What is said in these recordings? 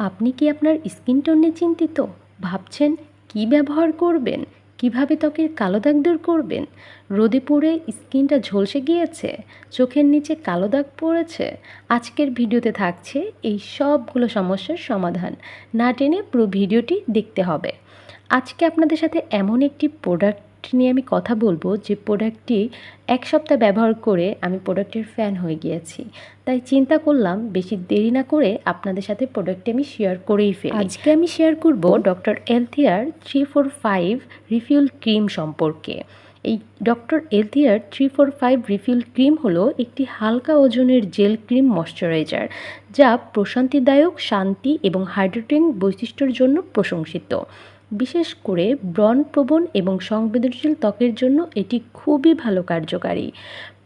আপনি কি আপনার স্কিন টোন নিয়ে চিন্তিত? ভাবছেন কী ব্যবহার করবেন? কীভাবে ত্বকের কালো দাগ দূর করবেন? রোদে পড়ে স্কিনটা ঝলসে গিয়েছে? চোখের নিচে কালো দাগ পড়েছে? আজকের ভিডিওতে থাকছে এই সবগুলো সমস্যার সমাধান। না টেনে পুরো ভিডিওটি দেখতে হবে। আজকে আপনাদের সাথে এমন একটি প্রোডাক্ট নিয়ে আমি কথা বলব যে প্রোডাক্টটি এক সপ্তাহ ব্যবহার করে আমি প্রোডাক্টের ফ্যান হয়ে গিয়েছি। তাই চিন্তা করলাম বেশি দেরি না করে আপনাদের সাথে প্রোডাক্টটি আমি শেয়ার করেই ফেলি। আজকে আমি শেয়ার করব doctor এলথিয়ার three four five relief cream সম্পর্কে। এই doctor এলথিয়ার three four five relief cream হলো একটি হালকা ওজনের জেল ক্রিম ময়শ্চারাইজার যা প্রশান্তিদায়ক, শান্তি এবং হাইড্রেটিং বৈশিষ্ট্যের জন্য প্রশংসিত। বিশেষ করে ব্রণপ্রবণ এবং সংবেদনশীল ত্বকের জন্য এটি খুবই ভালো কার্যকারী।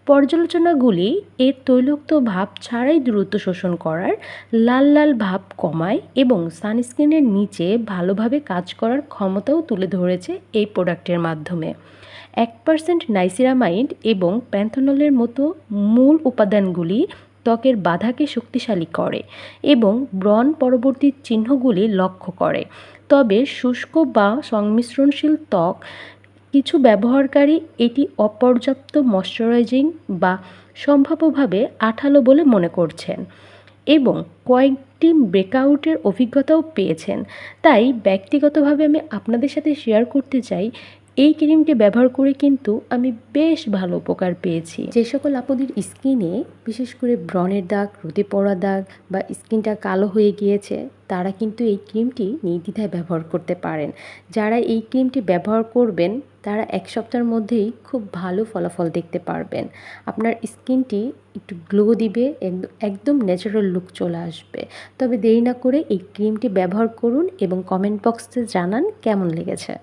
পর্যালোচনাগুলি এর তৈলাক্ত ভাব ছাড়াই দ্রুত শোষণ করার, লাল লাল ভাব কমায় এবং সানস্ক্রিনের নিচে ভালোভাবে কাজ করার ক্ষমতাও তুলে ধরেছে এই প্রোডাক্টের মাধ্যমে। এক পার্সেন্ট নাইসিরামাইড এবং প্যান্থনলের মতো মূল উপাদানগুলি ত্বকের বাধাকে শক্তিশালী করে এবং ব্রণ পরবর্তী চিহ্নগুলি লক্ষ্য করে। তবে শুষ্ক বা সংমিশ্রণশীল ত্বক, কিছু ব্যবহারকারী এটি অপর্যাপ্ত ময়শ্চারাইজিং বা সম্ভাব্যভাবে আঠালো বলে মনে করছেন এবং কয়েকটি ব্রেকআউটের অভিজ্ঞতাও পেয়েছেন। তাই ব্যক্তিগতভাবে আমি আপনাদের সাথে শেয়ার করতে চাই এই ক্রিমটি ব্যবহার করে কিন্তু আমি বেশ ভালো উপকার পেয়েছি। যে সকল আপুদের স্কিনে, বিশেষ করে ব্রণের দাগ, রোদে পড়া দাগ বা স্কিনটা কালো হয়ে গিয়েছে, তারা কিন্তু এই ক্রিমটি নির্দ্বিধায় ব্যবহার করতে পারেন। যারা এই ক্রিমটি ব্যবহার করবেন, তারা এক সপ্তাহের মধ্যেই খুব ভালো ফলাফল দেখতে পারবেন। আপনার স্কিনটি একটু গ্লো দিবে একদম একদম ন্যাচারাল লুক চলে আসবে। তবে দেরি না করে এই ক্রিমটি ব্যবহার করুন এবং কমেন্ট বক্সে জানান কেমন লেগেছে।